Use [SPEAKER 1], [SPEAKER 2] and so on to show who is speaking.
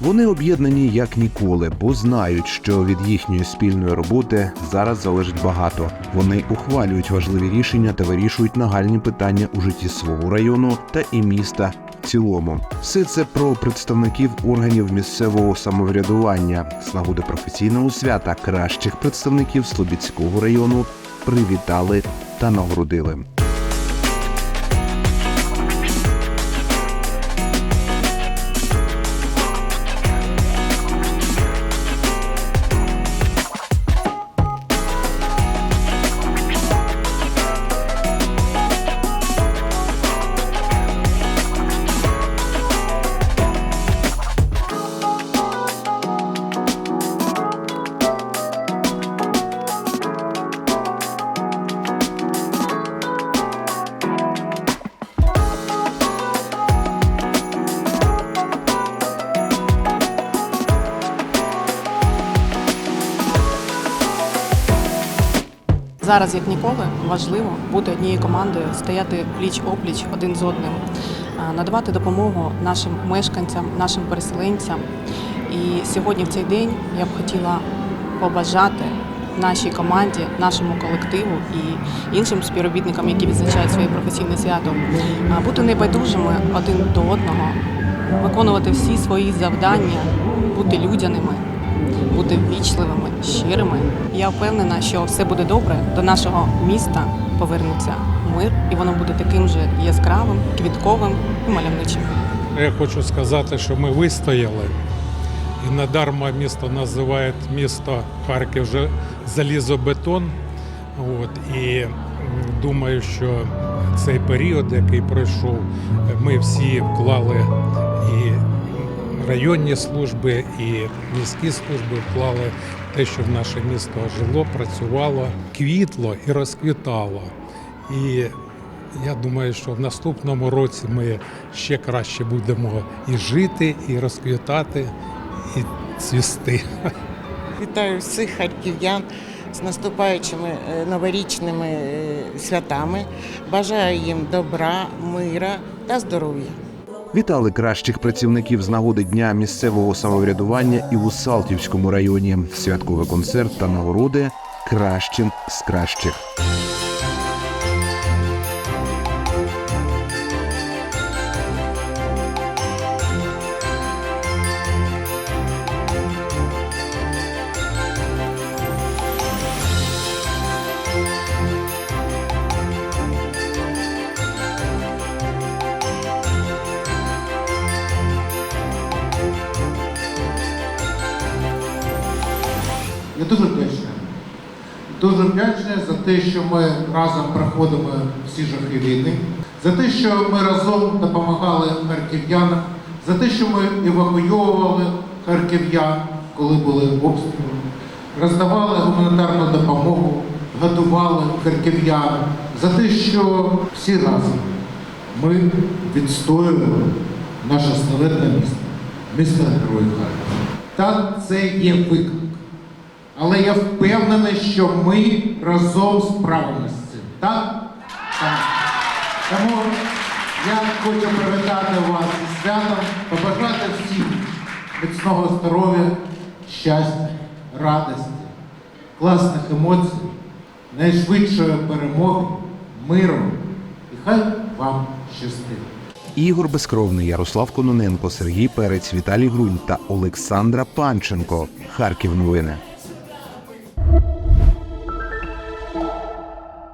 [SPEAKER 1] Вони об'єднані як ніколи, бо знають, що від їхньої спільної роботи зараз залежить багато. Вони ухвалюють важливі рішення та вирішують нагальні питання у житті свого району та і міста. В цілому, все це про представників органів місцевого самоврядування з нагоди професійного свята кращих представників Слобідського району привітали та нагородили.
[SPEAKER 2] Зараз, як ніколи, важливо бути однією командою, стояти пліч опліч один з одним, надавати допомогу нашим мешканцям, нашим переселенцям. І сьогодні, в цей день, я б хотіла побажати нашій команді, нашому колективу і іншим співробітникам, які відзначають своє професійне свято, бути небайдужими один до одного, виконувати всі свої завдання, бути людяними бути ввічливими, щирими. Я впевнена, що все буде добре. До нашого міста повернеться мир, і воно буде таким же яскравим, квітковим і мальовничим.
[SPEAKER 3] Я хочу сказати, що ми вистояли. І надарма місто називають місто Харків вже залізобетон. От, і думаю, що цей період, який пройшов, ми всі вклали районні служби, і міські служби вклали в те, щоб наше місто жило, працювало, квітло і розквітало. І я думаю, що в наступному році ми ще краще будемо і жити, і розквітати, і цвісти.
[SPEAKER 4] Вітаю всіх харків'ян з наступаючими е, новорічними е, святами. Бажаю їм добра, мира та здоров'я.
[SPEAKER 1] Вітали кращих працівників з нагоди дня місцевого самоврядування і у Салтівському районі. Святковий концерт та нагороди кращим з кращих.
[SPEAKER 5] Я дуже вдячний. Дуже вдячний за те, що ми разом проходимо всі жахи війни, за те, що ми разом допомагали харків'янам, за те, що ми евакуйовували харків'ян, коли були обстріли, роздавали гуманітарну допомогу, готували харків'ян, за те, що всі разом ми відстоюємо наше славетне місто, місто Героїв Харкова. Так, це є виклик. Але я впевнений, що ми разом справимося з цим. Так? Так. Тому я хочу привітати вас зі святом, побажати всім міцного здоров'я, щастя, радості, класних емоцій, найшвидшої перемоги, миру. І хай вам щастить.
[SPEAKER 1] Ігор Безкровний, Ярослав Кононенко, Сергій Перець, Віталій Грунь та Олександра Панченко. Харків новини.